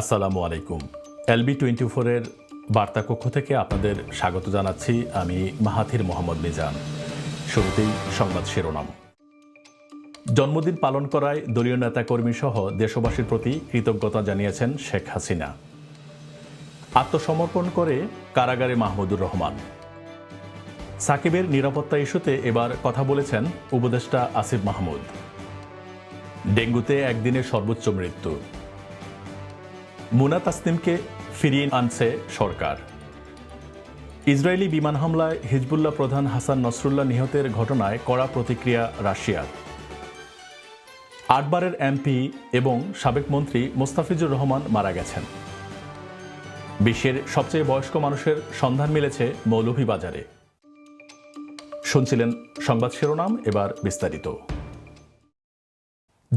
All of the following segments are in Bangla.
আসসালামু আলাইকুম। এলবি টোয়েন্টি ফোরের বার্তা কক্ষ থেকে আপনাদের স্বাগত জানাচ্ছি আমি মাহাথির মোহাম্মদ মিজান। শুরুতেই সংবাদ শিরোনাম। জন্মদিন পালন করায় দলীয় নেতাকর্মী সহ দেশবাসীর প্রতি কৃতজ্ঞতা জানিয়েছেন শেখ হাসিনা। আত্মসমর্পণ করে কারাগারে মাহমুদুর রহমান। সাকিবের নিরাপত্তা ইস্যুতে এবার কথা বলেছেন উপদেষ্টা আসিফ মাহমুদ। ডেঙ্গুতে একদিনের সর্বোচ্চ মৃত্যু। মুনা তাসনিমকে ফিরিয়ে আনছে সরকার। ইসরায়েলি বিমান হামলায় হিজবুল্লাহ প্রধান হাসান নসরুল্লাহ নিহতের ঘটনায় কড়া প্রতিক্রিয়া রাশিয়ার। আটবারের এমপি এবং সাবেক মন্ত্রী মোস্তাফিজুর রহমান মারা গেছেন। বিশ্বের সবচেয়ে বয়স্ক মানুষের সন্ধান মিলেছে মৌলভীবাজারে। শুনছিলেন সংবাদ শিরোনাম, এবার বিস্তারিত।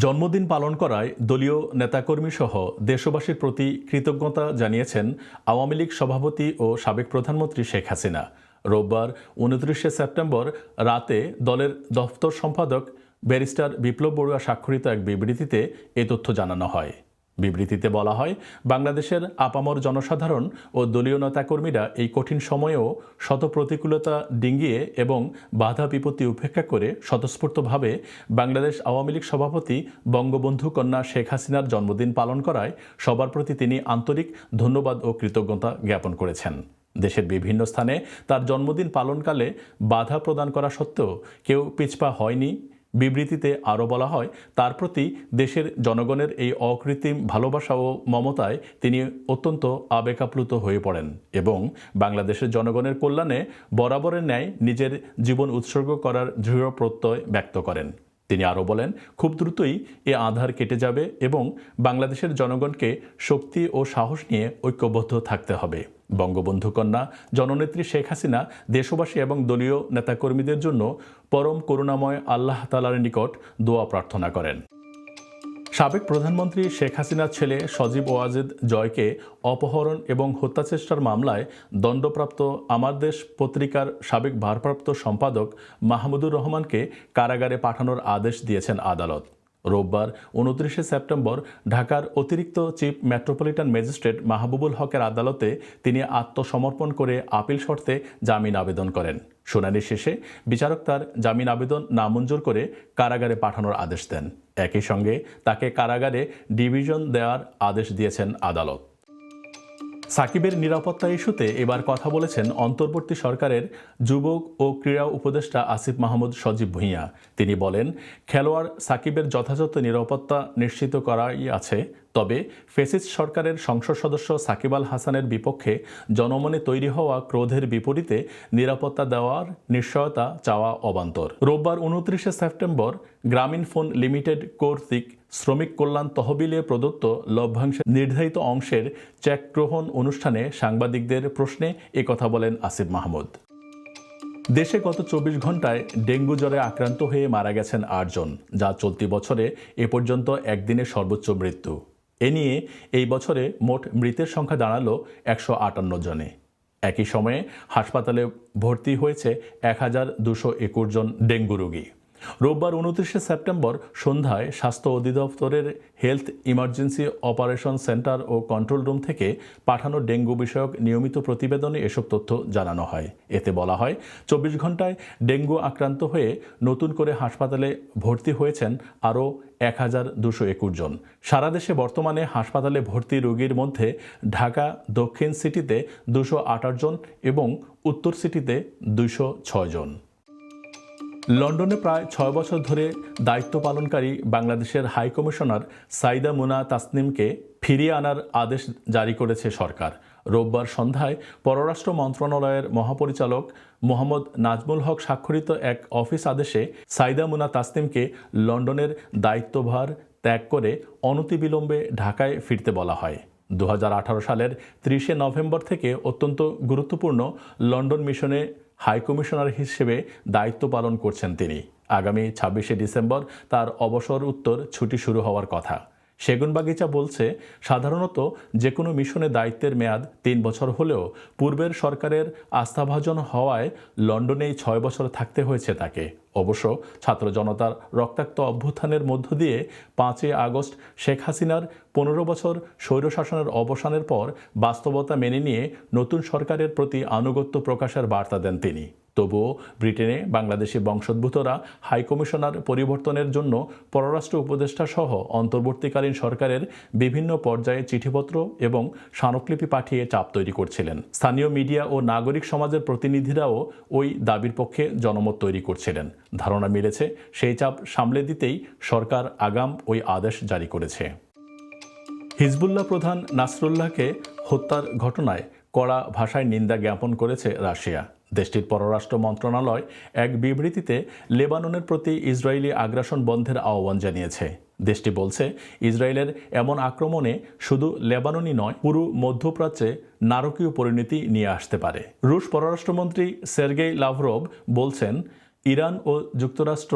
জন্মদিন পালন করায় দলীয় নেতাকর্মী সহ দেশবাসীর প্রতি কৃতজ্ঞতা জানিয়েছেন আওয়ামী লীগ সভাপতি ও সাবেক প্রধানমন্ত্রী শেখ হাসিনা। রোববার উনত্রিশে সেপ্টেম্বর রাতে দলের দফতর সম্পাদক ব্যারিস্টার বিপ্লব বড়ুয়া স্বাক্ষরিত এক বিবৃতিতে এ তথ্য জানানো হয়। বিবৃতিতে বলা হয়, বাংলাদেশের আপামর জনসাধারণ ও দলীয় নেতাকর্মীরা এই কঠিন সময়েও শত প্রতিকূলতা ডিঙ্গিয়ে এবং বাধা বিপত্তি উপেক্ষা করে স্বতঃস্ফূর্তভাবে বাংলাদেশ আওয়ামী লীগ সভাপতি বঙ্গবন্ধু কন্যা শেখ হাসিনার জন্মদিন পালন করায় সবার প্রতি তিনি আন্তরিক ধন্যবাদ ও কৃতজ্ঞতা জ্ঞাপন করেছেন। দেশের বিভিন্ন স্থানে তার জন্মদিন পালনকালে বাধা প্রদান করা সত্ত্বেও কেউ পিছপা হয়নি। বিবৃতিতে আরও বলা হয়, তার প্রতি দেশের জনগণের এই অকৃত্রিম ভালোবাসা ও মমতায় তিনি অত্যন্ত আবেগাপ্লুত হয়ে পড়েন এবং বাংলাদেশের জনগণের কল্যাণে বরাবরের ন্যায় নিজের জীবন উৎসর্গ করার দৃঢ় প্রত্যয় ব্যক্ত করেন। তিনি আরও বলেন, খুব দ্রুতই এ আধার কেটে যাবে এবং বাংলাদেশের জনগণকে শক্তি ও সাহস নিয়ে ঐক্যবদ্ধ থাকতে হবে। বঙ্গবন্ধু কন্যা, জননেত্রী শেখ হাসিনা, দেশবাসী এবং দলীয় নেতাকর্মীদের জন্য পরম করুণাময় আল্লাহ তালার নিকট দোয়া প্রার্থনা করেন। সাবেক প্রধানমন্ত্রী শেখ হাসিনার ছেলে সজীব ওয়াজেদ জয়কে অপহরণ এবং হত্যাচেষ্টার মামলায় দণ্ডপ্রাপ্ত আমার দেশ পত্রিকার সাবেক ভারপ্রাপ্ত সম্পাদক মাহমুদুর রহমানকে কারাগারে পাঠানোর আদেশ দিয়েছেন আদালত। রোববার উনত্রিশে সেপ্টেম্বর ঢাকার অতিরিক্ত চিফ মেট্রোপলিটন ম্যাজিস্ট্রেট মাহবুবুল হকের আদালতে তিনি আত্মসমর্পণ করে আপিল শর্তে জামিন আবেদন করেন। শুনানি শেষে বিচারক তার জামিন আবেদন নামঞ্জুর করে কারাগারে পাঠানোর আদেশ দেন। একই সঙ্গে তাকে কারাগারে ডিভিশন দেওয়ার আদেশ দিয়েছেন আদালত। সাকিবের নিরাপত্তা ইস্যুতে এবার কথা বলেছেন অন্তর্বর্তী সরকারের যুবক ও ক্রীড়া উপদেষ্টা আসিফ মাহমুদ সজীব ভূঁইয়া। তিনি বলেন, খেলোয়াড় সাকিবের যথাযথ নিরাপত্তা নিশ্চিত করাই আছে তবে ফেসিস সরকারের সংসদ সদস্য সাকিব আল হাসানের বিপক্ষে জনমনে তৈরি হওয়া ক্রোধের বিপরীতে নিরাপত্তা দেওয়ার নিশ্চয়তা চাওয়া অবান্তর। রোববার উনত্রিশে সেপ্টেম্বর গ্রামীণ ফোন লিমিটেড কর্তৃক শ্রমিক কল্যাণ তহবিলে প্রদত্ত লভ্যাংশের নির্ধারিত অংশের চেক গ্রহণ অনুষ্ঠানে সাংবাদিকদের প্রশ্নে একথা বলেন আসিফ মাহমুদ। দেশে গত চব্বিশ ঘন্টায় ডেঙ্গু জ্বরে আক্রান্ত হয়ে মারা গেছেন আটজন, যা চলতি বছরে এ পর্যন্ত একদিনে সর্বোচ্চ মৃত্যু। এ নিয়ে এই বছরে মোট মৃতের সংখ্যা দাঁড়াল একশো আটান্ন জনে। একই সময়ে হাসপাতালে ভর্তি হয়েছে এক হাজার দুশো একুশ জন ডেঙ্গু রোগী। রোববার উনত্রিশে সেপ্টেম্বর সন্ধ্যায় স্বাস্থ্য অধিদপ্তরের হেলথ ইমার্জেন্সি অপারেশন সেন্টার ও কন্ট্রোল রুম থেকে পাঠানো ডেঙ্গু বিষয়ক নিয়মিত প্রতিবেদনে এসব তথ্য জানানো হয়। এতে বলা হয়, চব্বিশ ঘন্টায় ডেঙ্গু আক্রান্ত হয়ে নতুন করে হাসপাতালে ভর্তি হয়েছেন আরও এক হাজার দুশো একুশ জন। সারা দেশে বর্তমানে হাসপাতালে ভর্তি রোগীর মধ্যে ঢাকা, দক্ষিণ সিটিতে দুশো আঠাশ জন এবং উত্তর সিটিতে দুশো ছয় জন। লন্ডনে প্রায় ছয় বছর ধরে দায়িত্ব পালনকারী বাংলাদেশের হাই কমিশনার সাইদা মুনা তাসনিমকে ফিরিয়ে আনার আদেশ জারি করেছে সরকার। রোববার সন্ধ্যায় পররাষ্ট্র মন্ত্রণালয়ের মহাপরিচালক মোহাম্মদ নাজমুল হক স্বাক্ষরিত এক অফিস আদেশে সাইদা মুনা তাসনিমকে লন্ডনের দায়িত্বভার ত্যাগ করে অনতিবিলম্বে ঢাকায় ফিরতে বলা হয়। দু হাজার আঠারো সালের ত্রিশে নভেম্বর থেকে অত্যন্ত গুরুত্বপূর্ণ লন্ডন মিশনে হাইকমিশনার হিসেবে দায়িত্ব পালন করছেন তিনি। আগামী ছাব্বিশে ডিসেম্বর তার অবসর উত্তর ছুটি শুরু হওয়ার কথা। সেগুনবাগিচা বলছে, সাধারণত যে কোনো মিশনে দায়িত্বের মেয়াদ তিন বছর হলেও পূর্বের সরকারের আস্থাভাজন হওয়ায় লন্ডনেই ছয় বছর থাকতে হয়েছে তাকে। অবশ্য ছাত্র জনতার রক্তাক্ত অভ্যুত্থানের মধ্য দিয়ে পাঁচই আগস্ট শেখ হাসিনার পনেরো বছর স্বৈরশাসনের অবসানের পর বাস্তবতা মেনে নিয়ে নতুন সরকারের প্রতি আনুগত্য প্রকাশের বার্তা দেন তিনি। তবুও ব্রিটেনে বাংলাদেশি বংশোদ্ভূতরা হাইকমিশনার পরিবর্তনের জন্য পররাষ্ট্র উপদেষ্টা সহ অন্তর্বর্তীকালীন সরকারের বিভিন্ন পর্যায়ে চিঠিপত্র এবং স্মারকলিপি পাঠিয়ে চাপ তৈরি করছিলেন। স্থানীয় মিডিয়া ও নাগরিক সমাজের প্রতিনিধিরাও ওই দাবির পক্ষে জনমত তৈরি করছিলেন। ধারণা মিলেছে, সেই চাপ সামলে দিতেই সরকার আগাম ওই আদেশ জারি করেছে। হিজবুল্লাহ প্রধান নাসরুল্লাহকে হত্যার ঘটনায় কড়া ভাষায় নিন্দা জ্ঞাপন করেছে রাশিয়া। দেশটির পররাষ্ট্র মন্ত্রণালয় এক বিবৃতিতে লেবাননের প্রতি ইসরায়েলি আগ্রাসন বন্ধের আহ্বান জানিয়েছে। দেশটি বলছে, ইসরায়েলের এমন আক্রমণে শুধু লেবাননই নয়, পুরো মধ্যপ্রাচ্যে নারকীয় পরিণতি নিয়ে আসতে পারে। রুশ পররাষ্ট্রমন্ত্রী সের্গেই লাভরভ বলছেন, ইরান ও যুক্তরাষ্ট্র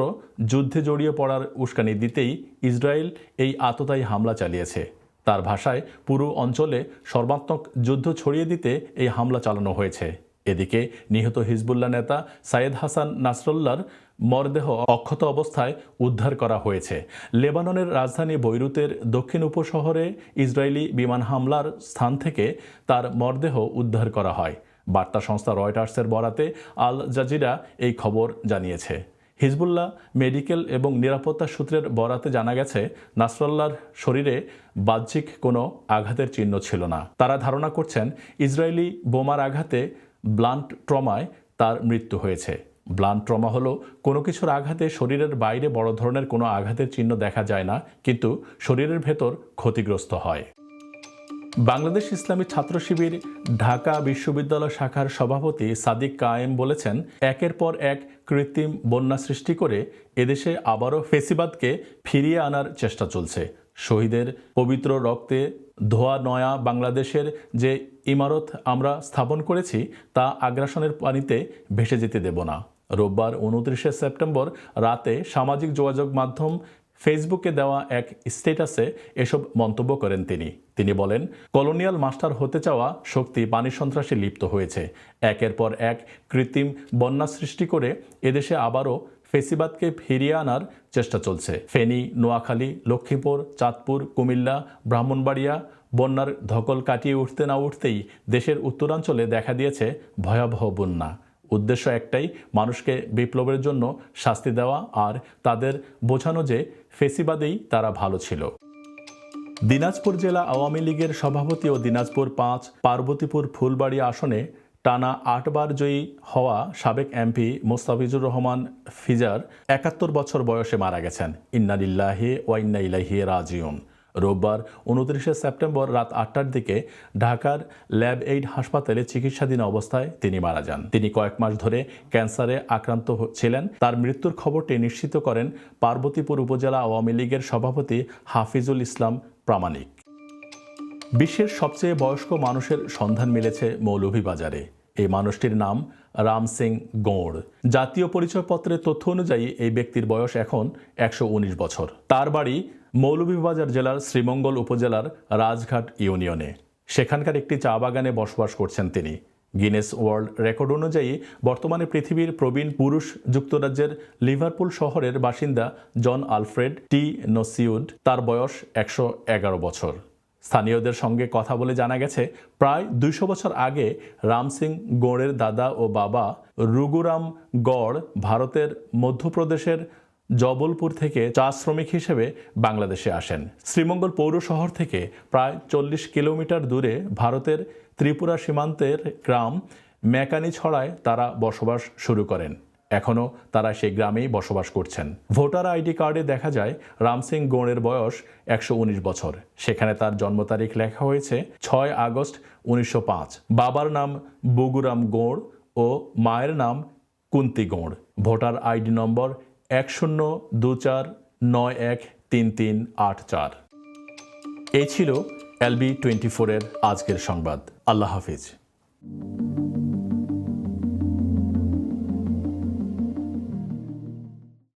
যুদ্ধে জড়িয়ে পড়ার উস্কানি দিতেই ইসরায়েল এই আততায়ী হামলা চালিয়েছে। তার ভাষায়, পুরো অঞ্চলে সর্বাত্মক যুদ্ধ ছড়িয়ে দিতে এই হামলা চালানো হয়েছে। এদিকে নিহত হিজবুল্লাহ নেতা সাইয়েদ হাসান নাসরুল্লাহর মরদেহ অক্ষত অবস্থায় উদ্ধার করা হয়েছে। লেবাননের রাজধানী বৈরুতের দক্ষিণ উপশহরে ইসরায়েলি বিমান হামলার স্থান থেকে তার মরদেহ উদ্ধার করা হয়। বার্তা সংস্থা রয়টার্সের বরাতে আল জাজিরা এই খবর জানিয়েছে। হিজবুল্লাহ মেডিকেল এবং নিরাপত্তা সূত্রের বরাতে জানা গেছে, নাসরাল্লাহর শরীরে বাহ্যিক কোনো আঘাতের চিহ্ন ছিল না। তারা ধারণা করছেন, ইসরায়েলি বোমার আঘাতে ব্লান্ট ট্রমায় তার মৃত্যু হয়েছে। ব্লান্ট ট্রমা হলো কোনো কিছুর আঘাতে শরীরের বাইরে বড় ধরনের কোনো আঘাতের চিহ্ন দেখা যায় না, কিন্তু শরীরের ভেতর ক্ষতিগ্রস্ত হয়। বাংলাদেশ ইসলামী ছাত্র শিবির, ঢাকা বিশ্ববিদ্যালয় শাখার সভাপতি সাদিক কায়েম বলেছেন, একের পর এক কৃত্রিম বন্যা সৃষ্টি করে এদেশে আবারও ফেসিবাদকে ফিরিয়ে আনার চেষ্টা চলছে। শহীদের পবিত্র রক্তে ধোয়া নয়া বাংলাদেশের যে ইমারত আমরা স্থাপন করেছি, তা আগ্রাসনের পানিতে ভেসে যেতে দেব না। রোববার উনত্রিশে সেপ্টেম্বর রাতে সামাজিক যোগাযোগ মাধ্যম ফেসবুকে দেওয়া এক স্ট্যাটাসে এসব মন্তব্য করেন তিনি। তিনি বলেন, কলোনিয়াল মাস্টার হতে চাওয়া শক্তি পানি সন্ত্রাসে লিপ্ত হয়েছে। একের পর এক কৃত্রিম বন্যা সৃষ্টি করে এদেশে আবারও ফেসিবাদকে ফিরিয়ে আনার চেষ্টা চলছে। ফেনী, নোয়াখালী, লক্ষ্মীপুর, চাঁদপুর, কুমিল্লা, ব্রাহ্মণবাড়িয়া বন্যার ধকল কাটিয়ে উঠতে না উঠতেই দেশের উত্তরাঞ্চলে দেখা দিয়েছে ভয়াবহ বন্যা। উদ্দেশ্য একটাই, মানুষকে বিপ্লবের জন্য শাস্তি দেওয়া আর তাদের বোঝানো যে ফেসিবাদেই তারা ভালো ছিল। দিনাজপুর জেলা আওয়ামী লীগের সভাপতি ও দিনাজপুর পাঁচ, পার্বতীপুর ফুলবাড়ি আসনে টানা আটবার জয়ী হওয়া সাবেক এমপি মোস্তাফিজুর রহমান ফিজার একাত্তর বছর বয়সে মারা গেছেন। ইন্নালিল্লাহে ওয়াইন্না ইলাহি রাজিউন। রোববার উনত্রিশে সেপ্টেম্বর রাত আটটার দিকে ঢাকার ল্যাব এইড হাসপাতালে চিকিৎসাধীন অবস্থায় তিনি মারা যান। তিনি কয়েক মাস ধরে ক্যান্সারে আক্রান্ত ছিলেন। তার মৃত্যুর খবরটি নিশ্চিত করেন পার্বতীপুর উপজেলা আওয়ামী লীগের সভাপতি হাফিজুল ইসলাম প্রামাণিক। বিশ্বের সবচেয়ে বয়স্ক মানুষের সন্ধান মিলেছে মৌলভীবাজারে। এই মানুষটির নাম রাম সিং গৌড়। জাতীয় পরিচয়পত্রের তথ্য অনুযায়ী এই ব্যক্তির বয়স এখন একশো উনিশ বছর। তার বাড়ি মৌলভীবাজার জেলার শ্রীমঙ্গল উপজেলার রাজঘাট ইউনিয়নে। সেখানকার একটি চা বাগানে বসবাস করছেন তিনি। গিনেস ওয়ার্ল্ড রেকর্ড অনুযায়ী বর্তমানে পৃথিবীর প্রবীণ পুরুষ যুক্তরাজ্যের লিভারপুল শহরের বাসিন্দা জন আলফ্রেড টি নসিউড তার বয়স একশো এগারো বছর। স্থানীয়দের সঙ্গে কথা বলে জানা গেছে, প্রায় দুইশো বছর আগে রাম সিং গৌড়ের দাদা ও বাবা রুগুরাম গড় ভারতের মধ্যপ্রদেশের জবলপুর থেকে চা শ্রমিক হিসেবে বাংলাদেশে আসেন। শ্রীমঙ্গল পৌর শহর থেকে প্রায় চল্লিশ কিলোমিটার দূরে ভারতের ত্রিপুরা সীমান্তের গ্রাম মেকানি ছড়ায় তারা বসবাস শুরু করেন। এখনও তারা সেই গ্রামেই বসবাস করছেন। ভোটার আইডি কার্ডে দেখা যায়, রামসিং গৌড়ের বয়স একশো উনিশ বছর। সেখানে তার জন্ম তারিখ লেখা হয়েছে ছয় আগস্ট উনিশশো পাঁচ। বাবার নাম বগুরাম গৌড় ও মায়ের নাম Kunti Gaur. Voter ID number এক শূন্য দু চার নয় এক তিন তিন আট চার। এই ছিল এলবি টোয়েন্টি ফোরের আজকের সংবাদ। আল্লাহ হাফিজ।